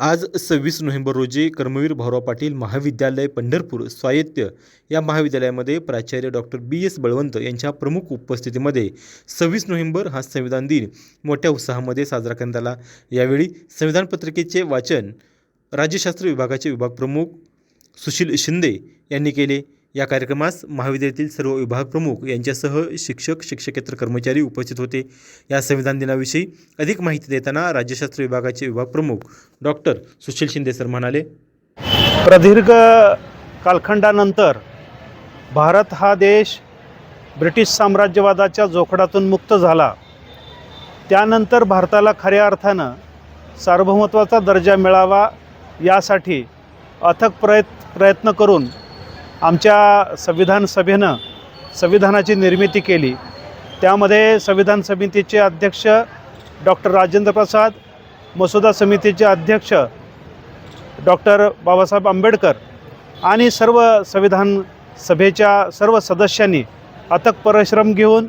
आज सव्वीस नोव्हेंबर रोजी कर्मवीर भाऊराव पाटील महाविद्यालय पंढरपूर स्वायत्त या महाविद्यालयामध्ये प्राचार्य डॉक्टर बी एस बळवंत यांच्या प्रमुख उपस्थितीमध्ये सव्वीस नोव्हेंबर हा संविधान दिन. मोठ्या उत्साहामध्ये साजरा करण्यात आला. यावेळी संविधान पत्रिकेचे वाचन राज्यशास्त्र विभागाचे विभाग प्रमुख सुशील शिंदे यांनी केले. या कार्यक्रमास महाविद्यालयातील सर्व विभाग प्रमुख यांच्यासह शिक्षक शिक्षकेतर कर्मचारी उपस्थित होते. या संविधान दिनाविषयी अधिक माहिती देताना राज्यशास्त्र विभागाचे विभाग प्रमुख डॉक्टर सुशील शिंदे सर म्हणाले प्रदीर्घ कालखंडानंतर भारत हा देश ब्रिटिश साम्राज्यवादाच्या जोखडातून मुक्त झाला. त्यानंतर भारताला खऱ्या अर्थानं सार्वभौमत्वाचा दर्जा मिळावा यासाठी अथक प्रयत् प्रयत्न करून आमच्या संविधान सभेनं संविधानाची निर्मिती केली. त्यामध्ये संविधान समितीचे अध्यक्ष डॉक्टर राजेंद्र प्रसाद मसुदा समितीचे अध्यक्ष डॉक्टर बाबासाहेब आंबेडकर आणि सर्व संविधान सभेच्या सर्व सदस्यांनी अथक परिश्रम घेऊन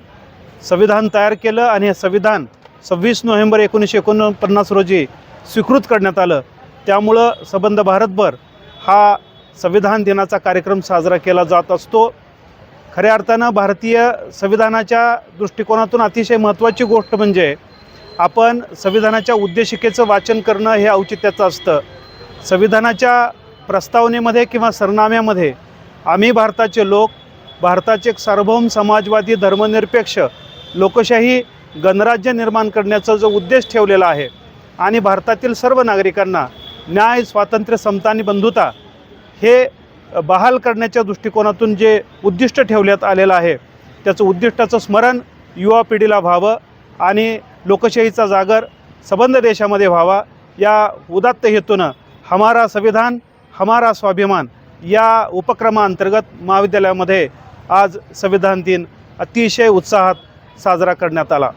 संविधान तयार केलं आणि हे संविधान सव्वीस नोव्हेंबर एकोणीसशे एकोणपन्नास रोजी स्वीकृत करण्यात आलं. त्यामुळं सबंध भारतभर हा संविधान दिनाचा कार्यक्रम साजरा केला जात असतो. खऱ्या अर्थानं भारतीय संविधानाच्या दृष्टिकोनातून अतिशय महत्त्वाची गोष्ट म्हणजे आपण संविधानाच्या उद्देशिकेचं वाचन करणं हे औचित्याचं असतं. संविधानाच्या प्रस्तावनेमध्ये किंवा सरनाम्यामध्ये आम्ही भारताचे लोक भारताचे एक सार्वभौम समाजवादी धर्मनिरपेक्ष लोकशाही गणराज्य निर्माण करण्याचा जो उद्देश ठेवलेला आहे आणि भारतातील सर्व नागरिकांना न्याय स्वातंत्र्य समता आणि बंधुता हे बहाल करण्याच्या दृष्टिकोनातून जे उद्दिष्ट ठेवण्यात आलेलं आहे त्याचं उद्दिष्टाचं स्मरण युवा पिढीला व्हावं आणि लोकशाहीचा जागर सबंध देशामध्ये व्हावा. या उदात्त हेतूनं हमारा संविधान हमारा स्वाभिमान या उपक्रमाअंतर्गत महाविद्यालयामध्ये आज संविधान दिन अतिशय उत्साहात साजरा करण्यात आला.